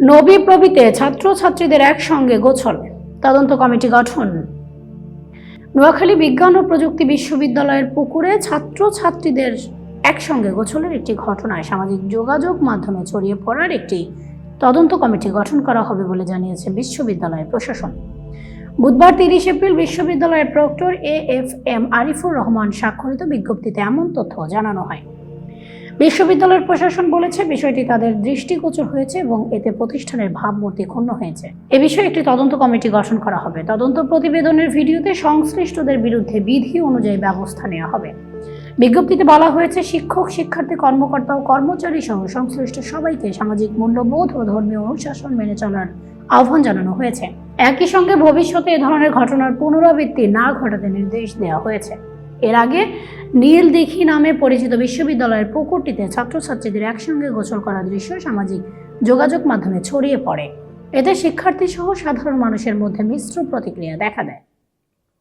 নবী প্রভৃতে ছাত্রছাত্রীদের একসঙ্গে গোছল। তদন্ত কমিটি গঠন। নোয়াখালী বিজ্ঞান ও প্রযুক্তি বিশ্ববিদ্যালয়ের পুকুরে ছাত্রছাত্রীদের একসঙ্গে গোছলের একটি ঘটনায় সামাজিক যোগাযোগ মাধ্যমে ছড়িয়ে পড়ার একটি তদন্ত কমিটি গঠন করা হবে বলে জানিয়েছে বিশ্ববিদ্যালয়ের প্রশাসন। বুধবার তিরিশ এপ্রিল বিশ্ববিদ্যালয়ের proctor A F M Arifur Rahman স্বাক্ষরিত বিজ্ঞপ্তিতে এমন তথ্য জানানো হয়। বিশ্ববিদ্যালয়ের প্রশাসন বলেছে বিষয়টি তাদের দৃষ্টিগোচর হয়েছে এবং এতে প্রতিষ্ঠানের ভাবমূর্তি ক্ষুণ্ণ হয়েছে। এ বিষয়ে একটি তদন্ত কমিটি গঠন করা হবে। তদন্ত প্রতিবেদনের ভিডিওতে সংশ্লিষ্টদের বিরুদ্ধে বিধি অনুযায়ী ব্যবস্থা নেওয়া হবে। বিজ্ঞপ্তিতে বলা হয়েছে, শিক্ষক, শিক্ষার্থী, কর্মকর্তা ও কর্মচারী সহ সংশ্লিষ্ট সবাইকে সামাজিক মূল্যবোধ ও ধর্মীয় অনুশাসন মেনে চলার আহ্বান জানানো হয়েছে। একই সঙ্গে ভবিষ্যতে এ ধরনের ঘটনার পুনরাবৃত্তি না ঘটাতে নির্দেশ দেওয়া হয়েছে। এর আগে নীল দিঘি নামে পরিচিত বিশ্ববিদ্যালয়ের পুকুরটিতে ছাত্রছাত্রীদের একসঙ্গে গোসল করা দৃশ্য সামাজিক যোগাযোগ মাধ্যমে ছড়িয়ে পড়ে। এতে শিক্ষার্থী সহ সাধারণ মানুষের মধ্যে মিশ্র প্রতিক্রিয়া দেখা দেয়।